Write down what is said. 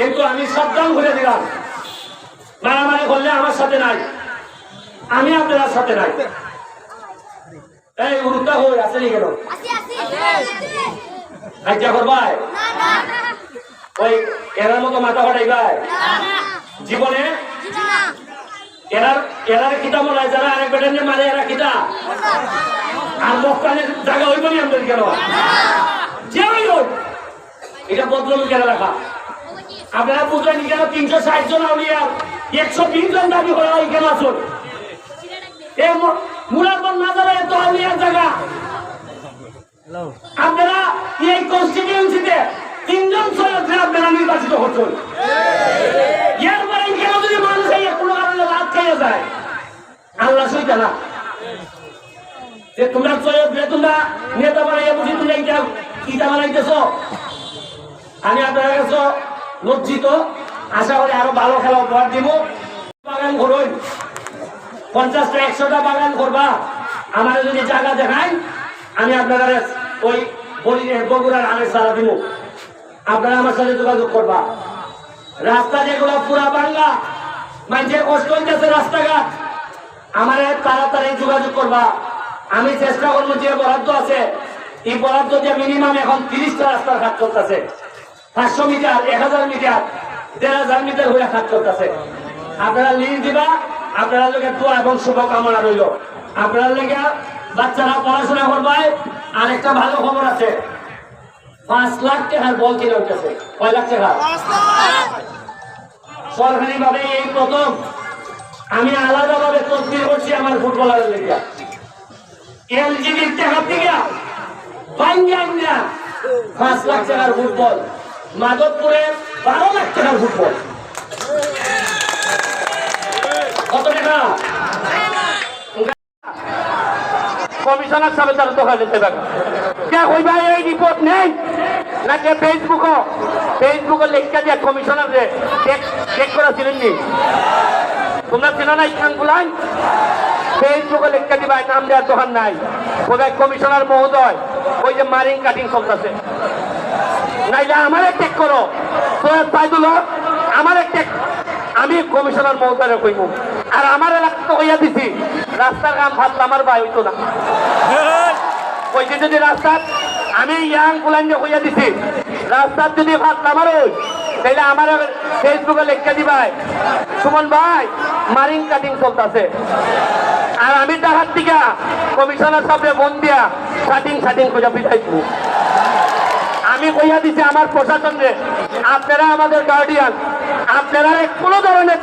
কিন্তু আমি সাবধান করে দিলাম। মারামারি করলে আমার সাথে নাই। আমি আপনার সাথে নাই। এই উরুটা হই আছে নি কেন আসি করবাই? ওই এরার মতো মাথা ফাটাইবাই জীবনে? এরার এরার কিতা মনে যারা আরেক বেটেন যে মারে এরা কিতা আর মক্কানের জায়গা হইব নি আমাদের কেন? যে হোক এটা বদলুন কেন রাখা? আপনারা বুঝলেন কেন তিনশো ষাট জন আউলিয়া একশো বিশ জন দাবি করা হয় কেন আসুন এই মুরাদন মাজারে এত আউলিয়ার জায়গা। আপনারা এই কনস্টিটিউন্সিতে তিনজন সৈয়দকে আপনারা নির্বাচিত হচ্ছেন। এরপরে কেন যদি মানুষ এই কোনো কারণে রাত খেয়ে যায়? আল্লাহ সইতা না যে তোমরা সৈয়দ যে তোমরা নেতা বানাইয়া বুঝি তোমরা এইটা ইটা বানাইতেছ। আমি আপনার কাছে লজ্জিত। আশা করি আরও ভালো খেলা উপহার দিব। বাগান করুন পঞ্চাশটা, একশোটা বাগান করবা আমার যদি জায়গা দেখায় আমি আপনার ওই বলি, বগুড়ার আমের সারা দিব। আপনারা আমার সাথে যোগাযোগ করবা। রাস্তা যেগুলো পুরা বাংলা, মানুষের কষ্ট হইতেছে রাস্তাঘাট। আমার তাড়াতাড়ি যোগাযোগ করবা। আমি চেষ্টা করব যে বরাদ্দ আছে। এই বরাদ্দ যে মিনিমাম এখন তিরিশটা রাস্তার কাজ করতেছে পাঁচশো মিটার, এক হাজার মিটার, দেড় হাজার মিটার হয়ে কাজ করতেছে। আপনারা লিঙ্ক দিবা, আপনারা লোকের দোয়া এবং শুভকামনা রইল। আপনারা লেগে বাচ্চারা পড়াশোনা করবায় আর একটা ভালো খবর আছে। পাঁচ লাখ টাকার বল কিনে উঠেছে কয় লাখ টাকা? সরকারি ভাবে এই প্রথম। আমি আলাদা ভাবে তদবির করছি আমার ফুটবলারের লেগে এলজিবির টাকা থেকে পাঁচ লাখ টাকার ফুটবল। মাধবপুরে বারো লাখ টাকার ফুটবল। কত টাকা? কমিশনার সাহেব তার দোকান পারবে কে এই রিপোর্ট নেই? নাকি ফেসবুক ফেসবুকে লেখা দিয়া কমিশনার চেক চেক করা ছিলেন নি? তোমরা ছিল না ইখান গুলাই? ফেসবুকে লেখা দিবা নাম দেওয়ার দোকান নাই। কোথায় কমিশনার মহোদয় ওই যে মারিং কাটিং চলতেছে। নাইলে আমার টেক করো। সৈয়দ সাইদুল আমার টেক আমি কমিশনার মহোদয় কইব আর আমার এলাকা তো হইয়া দিছি রাস্তার কাম ফাটলে আমার ভাই হইতো না। কইছে যদি রাস্তার আমি ইয়াং কুলাঞ্জে হইয়া দিছি রাস্তার যদি ফাটলে আমার ওই তাইলে আমার ফেসবুকে লেখা দিবাই সুমন ভাই মারিং কাটিং চলতেছে। আর আমি টাকার টিকা কমিশনার সামনে মন দিয়া কাটিং শাটিং খোঁজা পিঠাইছি আমি কইয়া দিছি আমার প্রশাসনকে আপনারা আমাদের গার্ডিয়ান আপনারা কোনো ধরনের